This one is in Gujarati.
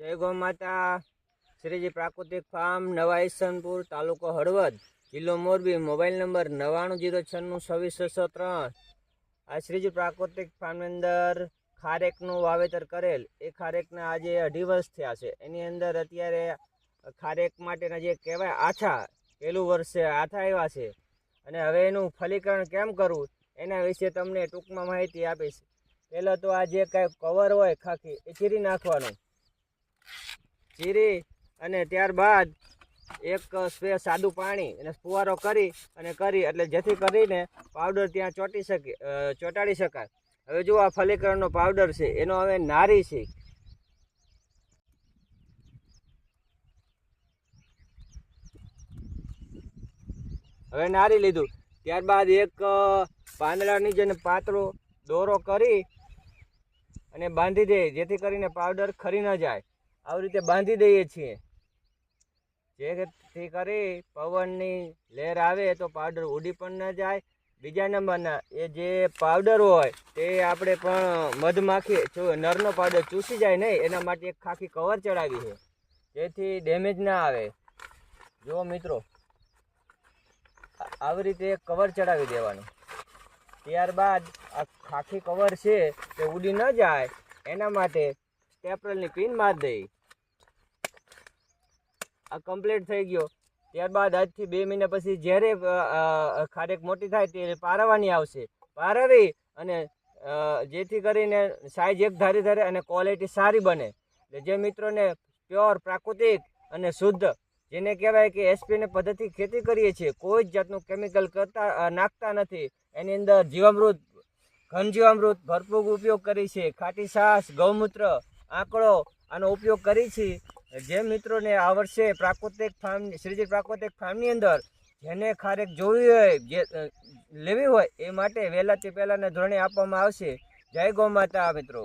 જય ગૌ માતા. શ્રીજી પ્રાકૃતિક ફાર્મ, નવા ઈસનપુર, તાલુકો હળવદ. જિલ્લો મોરબી, મોબાઈલ નંબર નવ્વાણું જીરો છન્નું છવ્વીસ છસો ત્રણ. આ શ્રીજી પ્રાકૃતિક ફાર્મની અંદર ખારેકનું વાવેતર કરેલ. એ ખારેકના આજે અઢી વર્ષ થયા છે. એની અંદર અત્યારે ખારેક માટેના જે કહેવાય આછા, પહેલું વર્ષે આથા આવ્યા છે. અને હવે એનું ફલીકરણ કેમ કરવું? એના વિશે તમને ટૂંકમાં માહિતી આપીશ. પહેલાં તો આ જે કાંઈ કવર હોય ખાખી, એ ચીરી નાખવાનું. ચીરી અને ત્યારબાદ એક સ્પ્રે સાદું પાણી અને ફુવારો કરી અને કરી એટલે જેથી કરીને પાવડર ત્યાં ચોંટી શકે ચોંટાડી શકાય. હવે જો આ ફલીકરણનો પાવડર છે, એનો હવે નારી છે. હવે નારી લીધું. ત્યારબાદ એક પાંદડાની જેને પાતળો દોરો કરી અને બાંધી દે, જેથી કરીને પાવડર ખરી ન જાય. આવી રીતે બાંધી દઈએ છીએ. જેથી કરી પવનની લહેર આવે તો પાવડર ઉડી પણ ન જાય. બીજા નંબરના એ જે પાવડર હોય તે આપણે પણ મધમાખી જો નરનો પાવડર ચૂસી જાય નહીં, એના માટે એક ખાખી કવર ચડાવી છે. જેથી ડેમેજ ના આવે. જુઓ મિત્રો, આવી રીતે કવર ચડાવી દેવાનું. ત્યારબાદ આ ખાખી કવર છે તે ઉડી ન જાય. એના માટે સ્ટેપલની પિન મારી દઈ આ કમ્પ્લીટ થઈ ગયો. ત્યારબાદ આજથી બે મહિના પછી જ્યારે ખારેક મોટી થાય તે પારવાની આવશે. પારવી અને જેથી કરીને સાઈઝ એક ધારી ધરે અને ક્વોલિટી સારી બને. એટલે જે મિત્રોને પ્યોર પ્રાકૃતિક અને શુદ્ધ, જેને કહેવાય કે એસપીને પદ્ધતિ ખેતી કરીએ છીએ, કોઈ જ જાતનું કેમિકલ કરતા નાખતા નથી. એની અંદર જીવામૃત ઘનજીવામૃત ભરપૂર ઉપયોગ કરી છે ખાટી છાશ, ગૌમૂત્ર, આંકડો આનો ઉપયોગ કરી છે જે મિત્રોને આ વર્ષે પ્રાકૃતિક ફાર્મ શ્રીજી પ્રાકૃતિક ફાર્મની અંદર જેને ખારેક જોવી હોય, જે લેવી હોય, એ માટે વહેલાથી પહેલાંના ધોરણે આપવામાં આવશે. જય ગૌ માતા મિત્રો.